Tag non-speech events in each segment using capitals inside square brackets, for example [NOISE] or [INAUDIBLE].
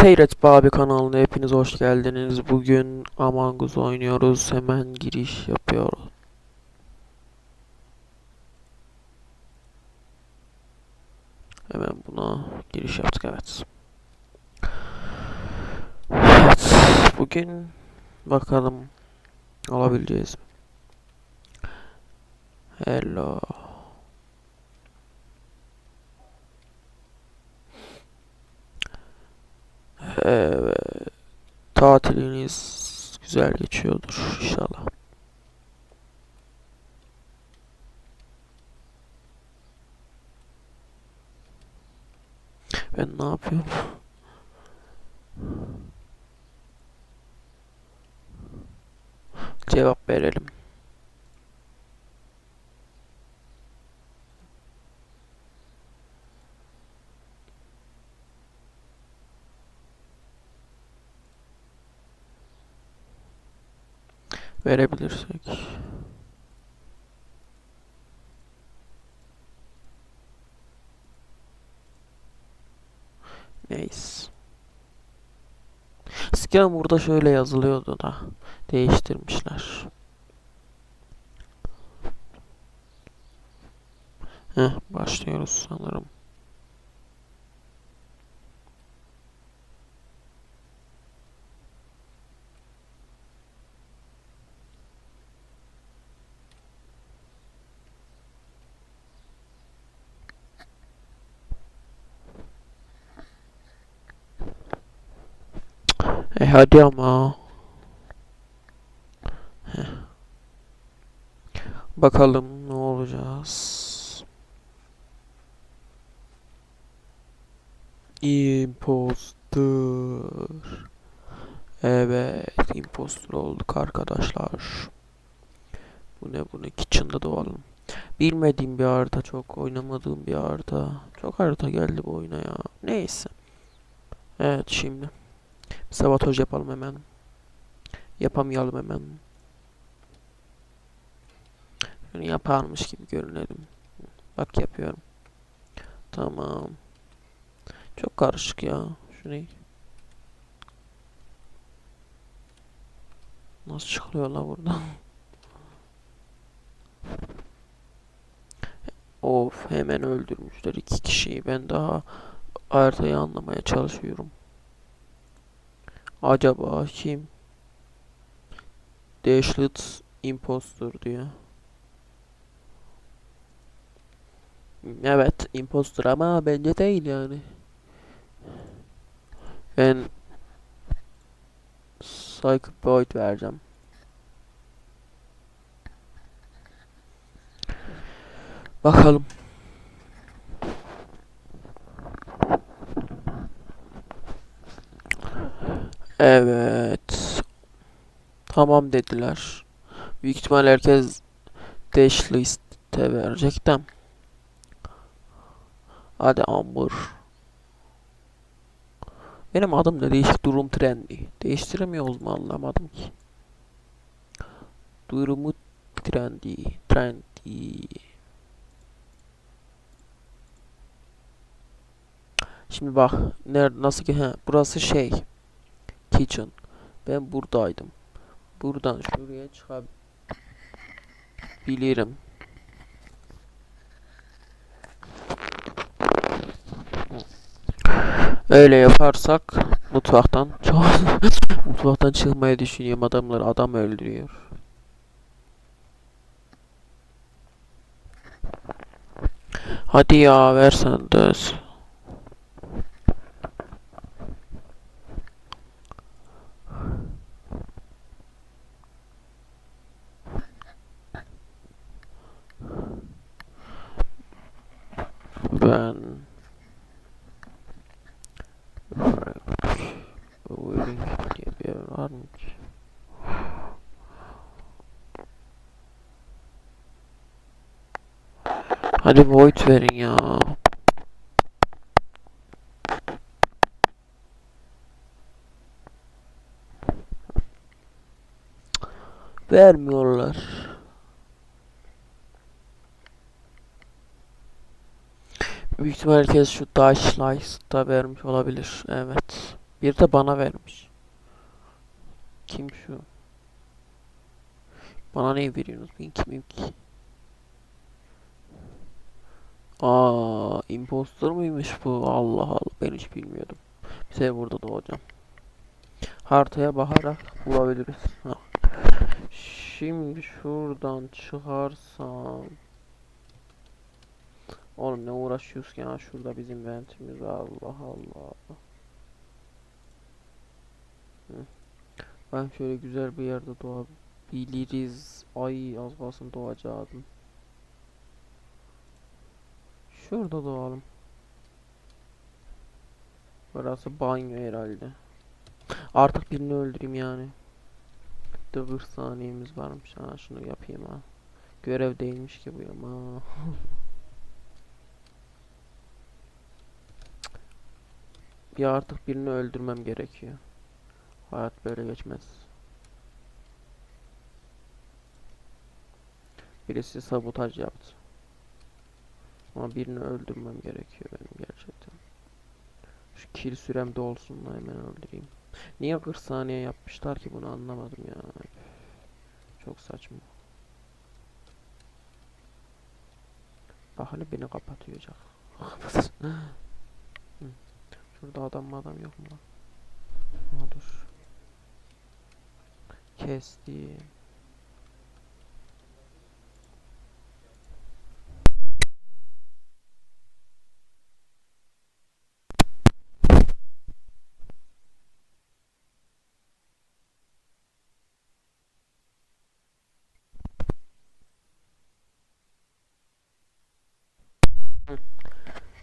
Seyret Babi kanalına hepiniz hoş geldiniz. Bugün Among Us oynuyoruz. Hemen giriş yapıyoruz. Hemen buna giriş yaptık evet. Evet. Bugün bakalım alabileceğiz? Hello. Evet. Tatiliniz güzel geçiyordur inşallah. Ben ne yapıyorum? Cevap verelim. Verebilirsek. Neyse. Eskiden burada şöyle yazılıyordu da değiştirmişler. Heh, başlıyoruz sanırım. E hadi ama. Bakalım ne olacağız. Impostor. Evet, impostor olduk arkadaşlar. Bu ne bu ne? Kitchen'da doğalım. Bilmediğim bir harita çok, oynamadığım bir harita. Çok harita geldi bu oyuna ya. Neyse. Evet şimdi. Sabotaj yapalım hemen. Yapamayalım hemen. Şunu yaparmış gibi görünelim. Bak yapıyorum. Tamam. Çok karışık ya. Şu ne? Nasıl çıkılıyor la buradan? [LAUGHS] Of hemen öldürmüşler iki kişiyi. Ben daha haritayı anlamaya çalışıyorum. Acaba kim? Dashlet Impostor diyor. Evet, impostor ama bence değil yani. Ben Psycho Boyd vereceğim. Bakalım. Evet. Tamam dediler. Büyük ihtimal herkes dash liste verecek de. Hadi Amber. Benim adım ne değişik durum trendi. Değiştiremiyoruz mu anlamadım ki. Durumu trendi. Trendi. Şimdi bak. Nerede nasıl ki he, burası şey. Kitchen. Ben buradaydım. Buradan şuraya çıkabilirim. Öyle yaparsak mutfaktan [LAUGHS] mutfaktan çıkmayı düşünüyorum adamlar adam öldürüyor. Hadi ya versen de. Ben Waiting diye bir yer var mı ki? Hadi void verin ya. Vermiyorlar. Büyük ihtimal herkes şu Dash Slice'da vermiş olabilir. Evet. Bir de bana vermiş. Kim şu? Bana ne veriyorsunuz? Ben kimim ki? Aa, impostor muymuş bu? Allah Allah ben hiç bilmiyordum. Bize burada doğacağım. Haritaya bakarak bulabiliriz. Ha. Şimdi şuradan çıkarsam Oğlum ne uğraşıyoruz ki ya şurada bizim ventimiz. Allah Allah. Hı. Ben şöyle güzel bir yerde doğabiliriz. Ay az kalsın doğacaktım. Şurada doğalım. Burası banyo herhalde. Artık birini öldüreyim yani. Bir de 40 saniyemiz varmış. Ha şunu yapayım ha. Görev değilmiş ki bu ama. [LAUGHS] Bir artık birini öldürmem gerekiyor. Hayat böyle geçmez. Birisi sabotaj yaptı. Ama birini öldürmem gerekiyor benim gerçekten. Şu kill sürem de olsun da hemen öldüreyim. Niye 40 saniye yapmışlar ki bunu anlamadım ya. Çok saçma. Bak beni kapatacak. [LAUGHS] Şurada adam mı adam yok mu lan? Ha dur. Kesti.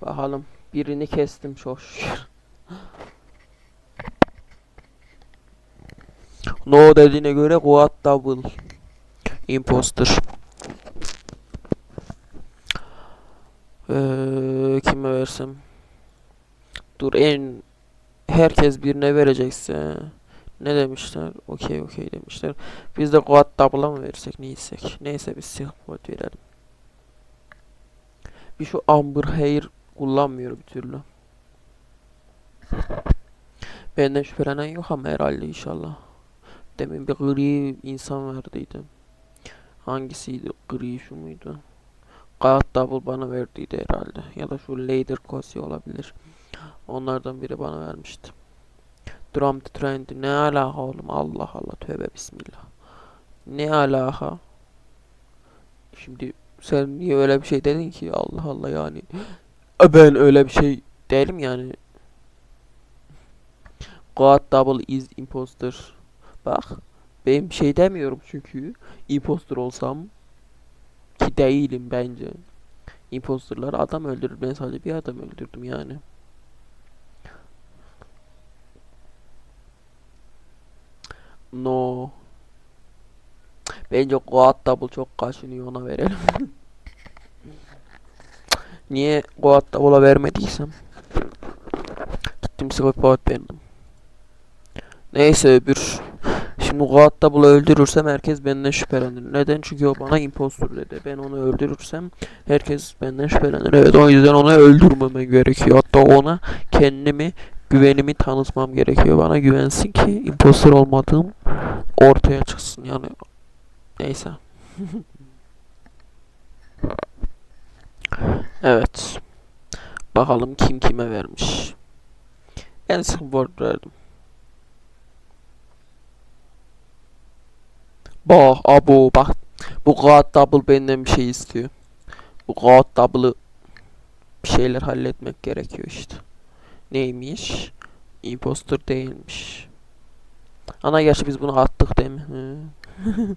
Bakalım. Birini kestim çok şükür. No dediğine göre Quad Double. Imposter. Ee, kime versem? Dur en herkes birine verecekse ne demişler? Okey okey demişler. Biz de Quad Double'a mı versek neysek? Neyse biz Silkwood verelim. Bir şu Amber Hair kullanmıyor bir türlü. Benden şüphelenen yok ama herhalde inşallah. Demin bir gri insan verdiydi. Hangisiydi? Gri şu muydu? God Double bana verdiydi herhalde. Ya da şu Lader Cosi olabilir. Onlardan biri bana vermişti. Drum the Trend ne alaka oğlum? Allah Allah tövbe bismillah. Ne alaka? Şimdi sen niye öyle bir şey dedin ki? Allah Allah yani. Ben öyle bir şey değilim yani. God Double is imposter. Bak ben bir şey demiyorum çünkü imposter olsam ki değilim bence. Imposterlar adam öldürür. Ben sadece bir adam öldürdüm yani. No. Bence God Double çok kaşınıyor ona verelim. [LAUGHS] Niye God Double'a vermediysem? Gittim Skype verdim. Neyse öbür. Şimdi God Double'ı öldürürsem herkes benden şüphelenir. Neden? Çünkü o bana impostor dedi. Ben onu öldürürsem herkes benden şüphelenir. Evet o yüzden onu öldürmemem gerekiyor. Hatta ona kendimi güvenimi tanıtmam gerekiyor. Bana güvensin ki impostor olmadığım ortaya çıksın. Yani neyse. [LAUGHS] Evet. Bakalım kim kime vermiş. Ben Silverboard verdim. Bak abo bak. Bu God Double benden bir şey istiyor. Bu God Double'ı bir şeyler halletmek gerekiyor işte. Neymiş? Imposter değilmiş. Ana gerçi biz bunu attık değil mi? [LAUGHS]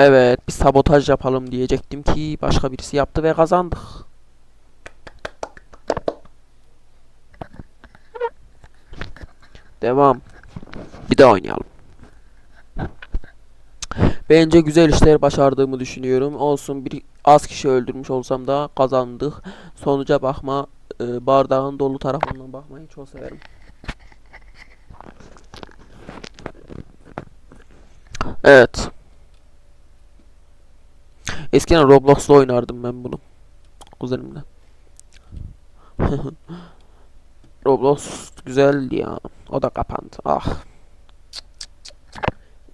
Evet, bir sabotaj yapalım diyecektim ki başka birisi yaptı ve kazandık. Devam. Bir daha oynayalım. Bence güzel işler başardığımı düşünüyorum. Olsun bir az kişi öldürmüş olsam da kazandık. Sonuca bakma, e, bardağın dolu tarafından bakmayı çok severim. Evet. Eskiden Roblox'ta oynardım ben bunu. Kuzenimle. [LAUGHS] Roblox güzeldi ya. O da kapandı. Ah.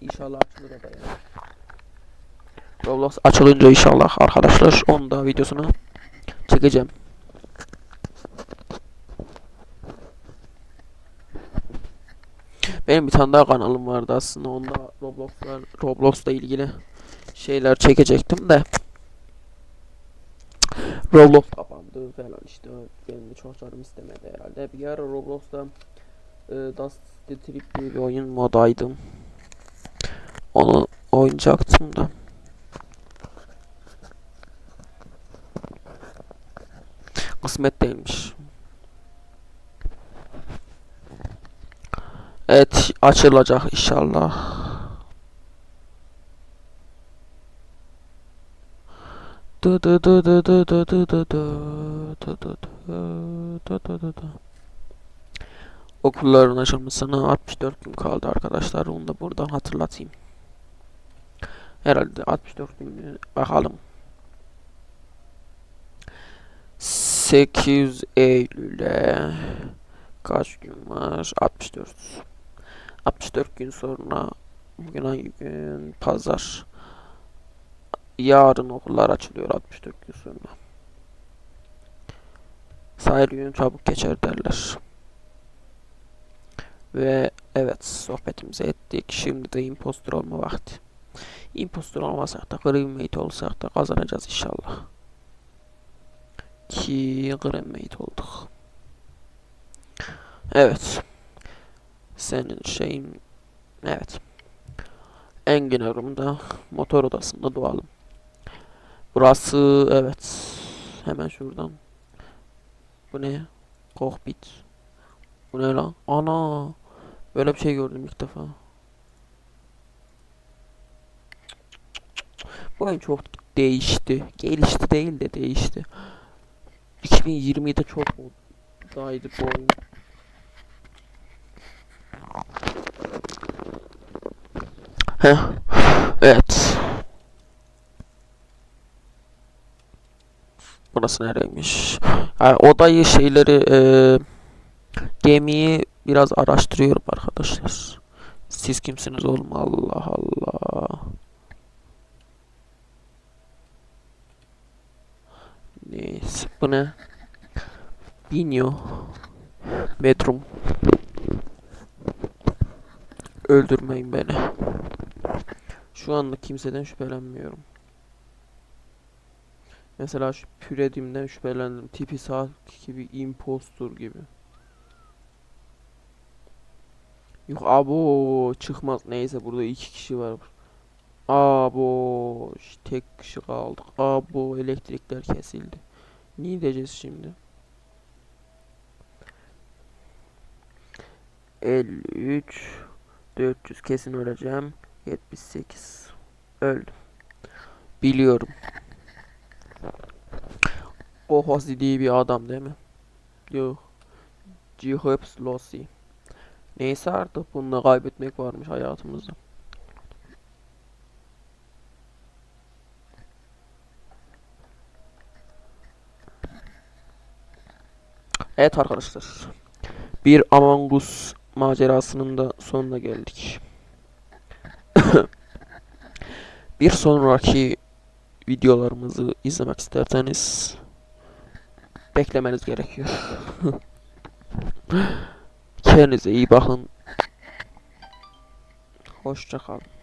İnşallah açılır o da ya. Roblox açılınca inşallah arkadaşlar onun da videosunu çekeceğim. Benim bir tane daha kanalım vardı aslında onda Roblox'lar Roblox'la ilgili şeyler çekecektim de Roblox kapandı falan işte benim de çok istemedi herhalde. Bir ara Roblox'ta e, Dust the Trip diye bir oyun modaydım. Onu oynayacaktım da. Kısmet değilmiş. Evet açılacak inşallah. Dı dı dı dı dı dı dı dı dı dı dı dı dı dı. Okulların açılmasına 64 gün kaldı arkadaşlar. Onu da buradan hatırlatayım. Herhalde 64 gün bakalım. 8 Eylül'e kaç gün var? 64. 64 gün sonra bugün hangi gün? Pazar. Yarın okullar açılıyor 64 gün sonra. Sayılı gün çabuk geçer derler. Ve evet sohbetimizi ettik. Şimdi de impostor olma vakti. Impostor olmasak da Greenmate olsak da kazanacağız inşallah. Ki Greenmate olduk. Evet. Senin şeyin evet. Enginarımda motor odasında doğalım. Burası evet. Hemen şuradan. Bu ne? Kokpit. Bu ne lan? Ana. Böyle bir şey gördüm ilk defa. Bu oyun çok değişti. Gelişti değil de değişti. 2020'de çok moddaydı bu oyun. Heh. Evet. Burası nereymiş? Ha, odayı şeyleri eee gemiyi biraz araştırıyorum arkadaşlar. Siz kimsiniz oğlum? Allah Allah. Neyse. Bu ne? Binyo. Metrum. Öldürmeyin beni. Şu anlık kimseden şüphelenmiyorum. Mesela şu Püredim'den şüphelendim. Tipi sağ gibi impostor gibi. Yok abo çıkmaz. Neyse burada iki kişi var. Abo ş- tek kişi kaldık. Abo elektrikler kesildi. Ne diyeceğiz şimdi? 53 400 kesin öleceğim. 78 öldüm. Biliyorum. O Hosi diye bir adam değil mi? Yok. Cihops Lossi. Neyse artık bunu kaybetmek varmış hayatımızda. Evet arkadaşlar. Bir Among Us macerasının da sonuna geldik. [COUGHS] bir sonraki videolarımızı izlemek isterseniz beklemeniz gerekiyor. [LAUGHS] Kendinize iyi bakın. Hoşça kalın.